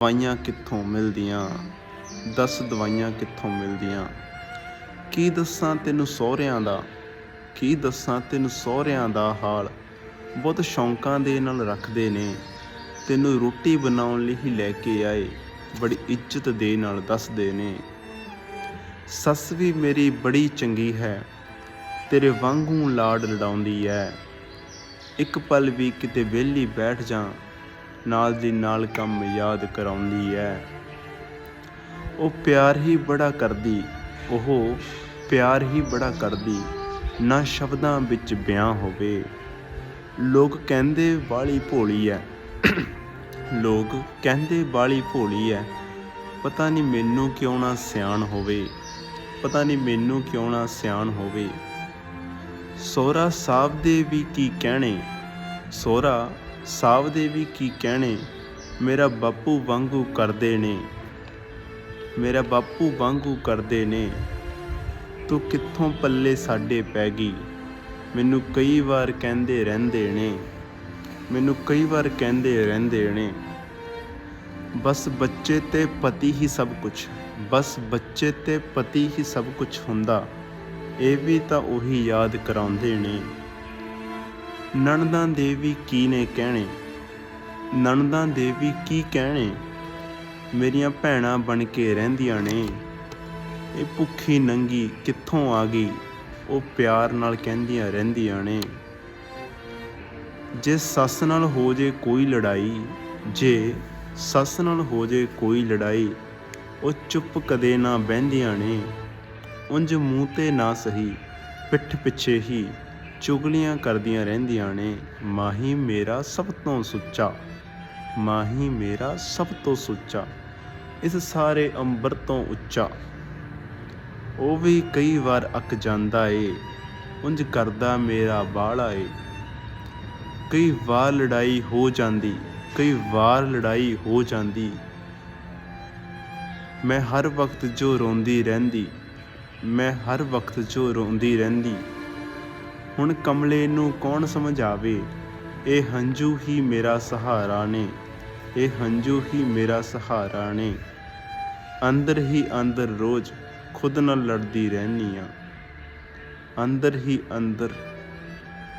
ਦਵਾਈਆਂ ਕਿੱਥੋਂ ਮਿਲਦੀਆਂ? ਦੱਸ ਦਵਾਈਆਂ ਕਿੱਥੋਂ ਮਿਲਦੀਆਂ? ਕੀ ਦੱਸਾਂ ਤੈਨੂੰ ਸਹੁਰਿਆਂ ਦਾ? ਕੀ ਦੱਸਾਂ ਤੈਨੂੰ ਸਹੁਰਿਆਂ ਦਾ ਹਾਲ? ਬਹੁਤ ਸ਼ੌਂਕਾਂ ਦੇ ਨਾਲ ਰੱਖਦੇ ਨੇ। ਤੈਨੂੰ ਰੋਟੀ ਬਣਾਉਣ ਲਈ ਹੀ ਲੈ ਕੇ ਆਏ। ਬੜੀ ਇੱਜ਼ਤ ਦੇ ਨਾਲ ਦੱਸਦੇ ਨੇ। ਸੱਸ ਵੀ ਮੇਰੀ ਬੜੀ ਚੰਗੀ ਹੈ। ਤੇਰੇ ਵਾਂਗੂ ਲਾਡ ਲੜਾਉਂਦੀ ਐ ਇੱਕ ਪਲ ਵੀ ਕਿਤੇ ਵਿਹਲੀ ਬੈਠ ਜਾ। ਨਾਲ ਦੀ ਨਾਲ ਕੰਮ ਯਾਦ ਕਰਾਉਂਦੀ ਹੈ ਉਹ ਪਿਆਰ ਹੀ ਬੜਾ ਕਰਦੀ, ਉਹ ਪਿਆਰ ਹੀ ਬੜਾ ਕਰਦੀ, ਨਾ ਸ਼ਬਦਾਂ ਵਿੱਚ ਬਿਆਨ ਹੋਵੇ। ਲੋਕ ਕਹਿੰਦੇ ਵਾਲੀ ਭੋਲੀ ਐ। ਲੋਕ ਕਹਿੰਦੇ ਵਾਲੀ ਭੋਲੀ ਐ। ਪਤਾ ਨਹੀਂ ਮੈਨੂੰ ਕਿਉਂ ਨਾ ਸਿਆਣ ਹੋਵੇ। ਪਤਾ ਨਹੀਂ ਮੈਨੂੰ ਕਿਉਂ ਨਾ ਸਿਆਣ ਹੋਵੇ। ਸੋਹਰਾ ਸਾਹਿਬ ਦੇ ਵੀ ਕੀ ਕਹਿਣੇ? ਸੋਹਰਾ ਸਾਹਿਬ ਦੇ ਵੀ ਕੀ ਕਹਿਣੇ? ਮੇਰਾ ਬਾਪੂ ਵਾਂਗੂ ਕਰਦੇ ਨੇ। ਮੇਰਾ ਬਾਪੂ ਵਾਂਗੂ ਕਰਦੇ ਨੇ। ਤੂੰ ਕਿੱਥੋਂ ਪੱਲੇ ਸਾਡੇ ਪੈ ਗਈ? ਮੈਨੂੰ ਕਈ ਵਾਰ ਕਹਿੰਦੇ ਰਹਿੰਦੇ ਨੇ। ਮੈਨੂੰ ਕਈ ਵਾਰ ਕਹਿੰਦੇ ਰਹਿੰਦੇ ਨੇ। ਬਸ ਬੱਚੇ ਤੇ ਪਤੀ ਹੀ ਸਭ ਕੁਝ ਬਸ ਬੱਚੇ ਤੇ ਪਤੀ ਹੀ ਸਭ ਕੁਝ ਹੁੰਦਾ। ਇਹ ਵੀ ਤਾਂ ਉਹੀ ਯਾਦ ਕਰਾਉਂਦੇ ਨੇ। ਨਣਦਾਂ ਦੇ ਵੀ ਕੀ ਨੇ ਕਹਿਣੇ? ਨਣਦਾਂ ਦੇ ਵੀ ਕੀ ਕਹਿਣੇ? ਮੇਰੀਆਂ ਭੈਣਾਂ ਬਣ ਕੇ ਰਹਿੰਦੀਆਂ ਨੇ। ਇਹ ਭੁੱਖੀ ਨੰਗੀ ਕਿੱਥੋਂ ਆ ਗਈ? ਉਹ ਪਿਆਰ ਨਾਲ ਕਹਿੰਦੀਆਂ ਰਹਿੰਦੀਆਂ ਨੇ। ਜੇ ਸੱਸ ਨਾਲ ਹੋ ਜੇ ਕੋਈ ਲੜਾਈ, ਜੇ ਸੱਸ ਨਾਲ ਹੋ ਜੇ ਕੋਈ ਲੜਾਈ, ਉਹ ਚੁੱਪ ਕਦੇ ਨਾ ਬਹਿੰਦੀਆਂ ਨੇ। ਉਂਝ ਮੂੰਹ ਤੇ ਨਾ ਸਹੀ, ਪਿੱਠ ਪਿੱਛੇ ਹੀ ਚੁਗਲੀਆਂ ਕਰਦੀਆਂ ਰਹਿੰਦੀਆਂ ਨੇ, ਮਾਹੀ ਮੇਰਾ ਸਭ ਤੋਂ ਸੁੱਚਾ। ਮਾਹੀ ਮੇਰਾ ਸਭ ਤੋਂ ਸੁੱਚਾ, ਇਸ ਸਾਰੇ ਅੰਬਰ ਤੋਂ ਉੱਚਾ। ਉਹ ਵੀ ਕਈ ਵਾਰ ਅੱਕ ਜਾਂਦਾ ਏ, ਉਂਝ ਕਰਦਾ ਮੇਰਾ ਬਾਲਾ ਏ। ਕਈ ਵਾਰ ਲੜਾਈ ਹੋ ਜਾਂਦੀ, ਕਈ ਵਾਰ ਲੜਾਈ ਹੋ ਜਾਂਦੀ। ਮੈਂ ਹਰ ਵਕਤ ਜੋ ਰੋਂਦੀ ਰਹਿੰਦੀ, ਮੈਂ ਹਰ ਵਕਤ ਜੋ ਰੋਂਦੀ ਰਹਿੰਦੀ। ਹੁਣ ਕਮਲੇ ਨੂੰ ਕੌਣ ਸਮਝਾਵੇ? ਇਹ ਹੰਝੂ ਹੀ ਮੇਰਾ ਸਹਾਰਾ ਨੇ। ਇਹ ਹੰਝੂ ਹੀ ਮੇਰਾ ਸਹਾਰਾ ਨੇ। ਅੰਦਰ ਹੀ ਅੰਦਰ ਰੋਜ਼ ਖੁਦ ਨਾਲ ਲੜਦੀ ਰਹਿਨੀ ਆ। ਅੰਦਰ ਹੀ ਅੰਦਰ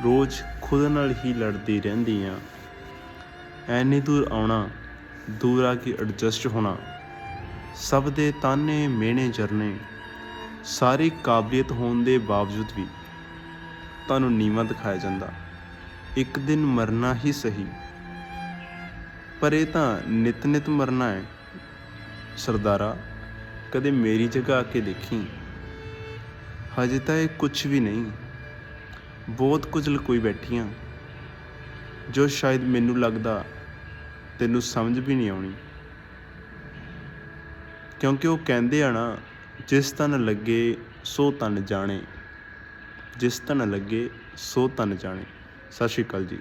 ਰੋਜ਼ ਖੁਦ ਨਾਲ ਹੀ ਲੜਦੀ ਰਹਿੰਦੀ ਆ। ਐਨੀ ਦੂਰ ਆਉਣਾ, ਦੂਰ ਆ ਕੇ ਐਡਜਸਟ ਹੋਣਾ। ਸਭ ਦੇ ਤਾਨੇ ਮਿਹਣੇ ਜਰਨੇ ਸਾਰੀ ਕਾਬਲੀਅਤ ਹੋਣ ਦੇ ਬਾਵਜੂਦ ਵੀ ਤੁਹਾਨੂੰ ਨੀਵਾਂ ਦਿਖਾਇਆ ਜਾਂਦਾ। ਇੱਕ ਦਿਨ ਮਰਨਾ ਹੀ ਸਹੀ। ਪਰ ਇਹ ਤਾਂ ਨਿਤ ਨਿਤ ਮਰਨਾ ਹੈ। ਸਰਦਾਰਾ, ਕਦੇ ਮੇਰੀ ਜਗ੍ਹਾ ਆ ਕੇ ਦੇਖੀ? ਹਜੇ ਤਾਂ ਇਹ ਕੁਝ ਵੀ ਨਹੀਂ। ਬਹੁਤ ਕੁਝ ਲਕੋਈ ਬੈਠੀਆਂ। ਜੋ ਸ਼ਾਇਦ ਮੈਨੂੰ ਲੱਗਦਾ, ਤੈਨੂੰ ਸਮਝ ਵੀ ਨਹੀਂ ਆਉਣੀ। ਕਿਉਂਕਿ ਉਹ ਕਹਿੰਦੇ ਆ ਨਾ, ਜਿਸ ਤਨ ਲੱਗੇ, ਸੋ ਤਨ ਜਾਣੇ। ਜਿਸ ਤਨ ਲੱਗੇ ਸੋ ਤਨ ਜਾਣੇ। ਸਤਿ ਸ਼੍ਰੀ ਅਕਾਲ ਜੀ।